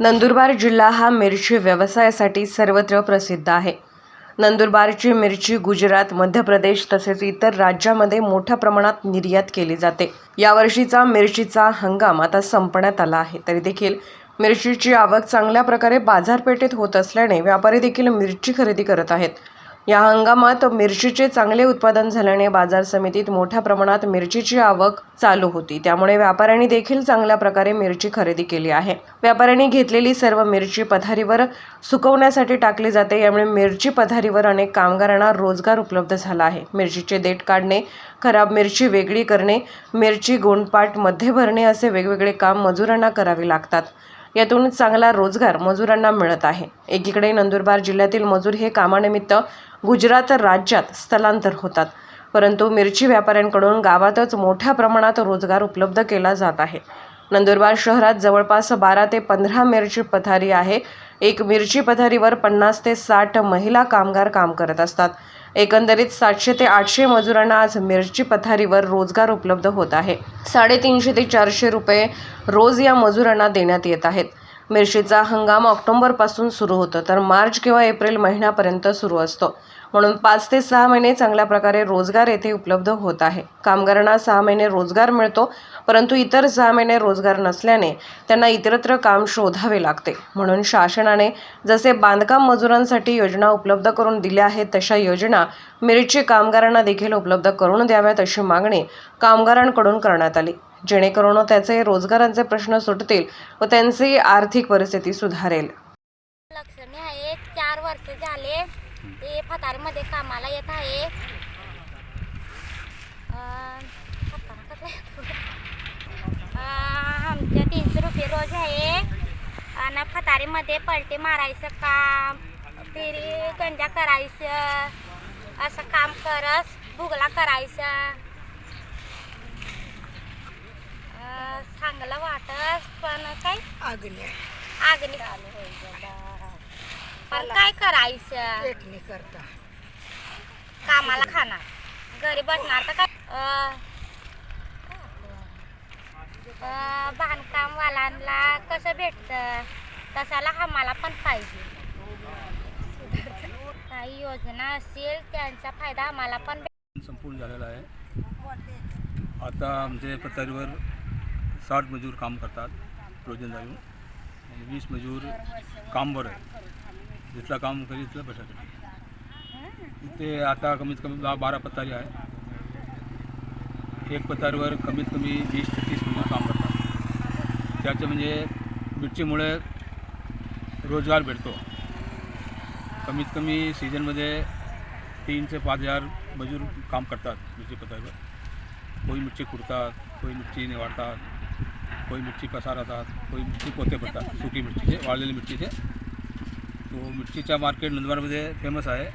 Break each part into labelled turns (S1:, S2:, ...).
S1: नंदुरबार जिल्हा हा मिरची व्यवसायासाठी सर्वत्र प्रसिद्ध आहे. नंदुरबारची मिरची गुजरात मध्य प्रदेश तसेच इतर राज्यामध्ये मोठ्या प्रमाणात निर्यात केली जाते. यावर्षीचा मिरचीचा हंगाम आता संपण्यात आला आहे. तरी देखील मिरचीची आवक चांगल्या प्रकारे बाजारपेठेत होत असल्याने व्यापारी देखील मिरची खरेदी करत आहेत. या हंगामात मिरचीचे चांगले उत्पादन झाल्याने बाजार समितीत मोठ्या प्रमाणात मिरचीची आवक चालू होती. त्यामुळे व्यापाऱ्यांनी देखील चांगल्या प्रकारे मिरची खरेदी केली आहे. व्यापाऱ्यांनी घेतलेली सर्व मिरची पथारीवर सुकवण्यासाठी टाकली जाते. यामुळे मिरची पथारीवर अनेक कामगारांना रोजगार उपलब्ध झाला आहे. मिरचीचे देठ काढणे खराब मिरची वेगळी करणे मिरची गोंडपाटमध्ये भरणे असे वेगवेगळे काम मजुरांना करावे लागतात. यातून चांगला रोजगार मजुरांना मिळत आहे. एकीकडे नंदुरबार जिल्ह्यातील मजूर हे कामानिमित्त गुजरात राज्यात स्थलांतर होतात. परंतु मिरची व्यापाऱ्यांकडून गावातच मोठ्या प्रमाणात रोजगार उपलब्ध केला जात आहे. नंदुरबार शहरात जवळपास बारा ते पंधरा मिरची पथारी आहे. एक मिरची पथारीवर पन्नास ते साठ महिला कामगार काम करत असतात. एकंदरीत सातशे ते आठशे मजुरांना आज मिरची पथारीवर रोजगार उपलब्ध होत आहे. साडेतीनशे ते चारशे रुपये रोज या मजुरांना देण्यात येत आहेत. मिरचीचा हंगाम ऑक्टोबरपासून सुरू होतो तर मार्च किंवा एप्रिल महिन्यापर्यंत सुरू असतो. म्हणून पाच ते सहा महिने चांगल्या प्रकारे रोजगार येथे उपलब्ध होत आहे. कामगारांना सहा महिने रोजगार मिळतो परंतु इतर सहा महिने रोजगार नसल्याने त्यांना इतरत्र काम शोधावे लागते. म्हणून शासनाने जसे बांधकाम मजुरांसाठी योजना उपलब्ध करून दिल्या आहेत तशा योजना मिरची कामगारांना देखील उपलब्ध करून द्याव्यात अशी मागणी कामगारांकडून करण्यात आली. जेणेकरून त्याचे रोजगारांचे प्रश्न सुटतील व त्यांची आर्थिक परिस्थिती सुधारेल.
S2: लक्ष्मी आहे चार वर्ष झाले. ते फतारमध्ये कामाला येत आहे. अं, येतो? अं, आमच्या तीनशे रुपये रोज आहे. आणि फतारीमध्ये पलटी मारायचं काम फिरी गंजा करायचं असं काम करस भुगला करायचं. चांगलं वाटत पण काय?
S3: आगल्या
S2: आगनी पण काय करायचं?
S3: करता.
S2: कामाला खाणार. घरी बसणार तर काय? अं, अं, बांधकामवाल्यांना कसं भेटतं? तसाला आम्हाला पण पाहिजे. काही योजना असेल त्यांचा फायदा आम्हाला पण भेट-
S4: संपूर्ण झालेला आहे. आता आमच्या पथारीवर साठ मजूर काम करतात रोजन जाऊन. आणि वीस मजूर कामवर आहे. जिथलं काम करी तिथलं भेटासाठी इथे आता कमीत कमी दहा बारा पथारी आहे एक पथारीवर कमीत कमी वीस ते तीस मजूर काम करतात. त्याचे म्हणजे मिरचीमुळे रोजगार भेटतो. कमीत कमी सीझनमध्ये तीन ते पाच हजार मजूर काम करतात मिरची पथारीवर. कोई मिरची कुडतात कोई मिरची निवाडतात कोई मिरची पसारतात कोई मिरची पोते पडतात सुकी मिरचीचे वाळलेली मिरचीचे तो मिरचीचा मार्केट नंदुरबारमध्ये फेमस आहे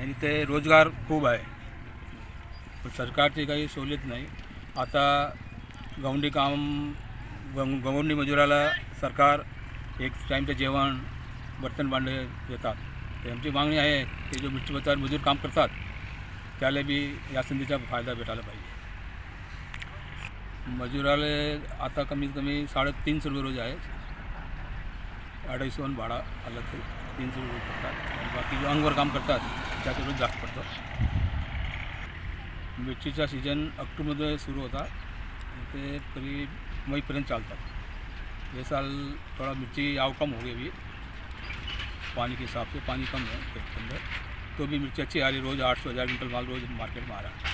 S4: आणि ते रोजगार खूप आहे पण सरकारची काही सवलत नाही। आता गवंडी काम गव गवंडी मजुराला सरकार एक टाईमचं जेवण बर्तन भांडे देतात। त्यांची मागणी आहे की जो मिरची पथार मजूर काम करतात त्याला बी या संधीचा फायदा भेटायला पाहिजे। मजुराले आता कमीत कमी साडेतीनशे रुपये रोज आहे. अडीचशे भाडा आलं ते तीनशे रुपये पडतात. आणि बाकी जो अंगवर काम करतात त्याचे रोज जास्त पडतो. मिरचीचा सीजन ऑक्टोबरमध्ये सुरू होता. ते तरी मईपर्यंत चालतात. ये साल थोड़ा मिर्ची आव कम हो गई अभी पानी के हिसाब से पानी कम है खेत के अंदर तो भी मिर्ची अच्छी आ रही रोज़ आठ सौ हज़ार क्विंटल माल रोज़ मार्केट में आ रहा है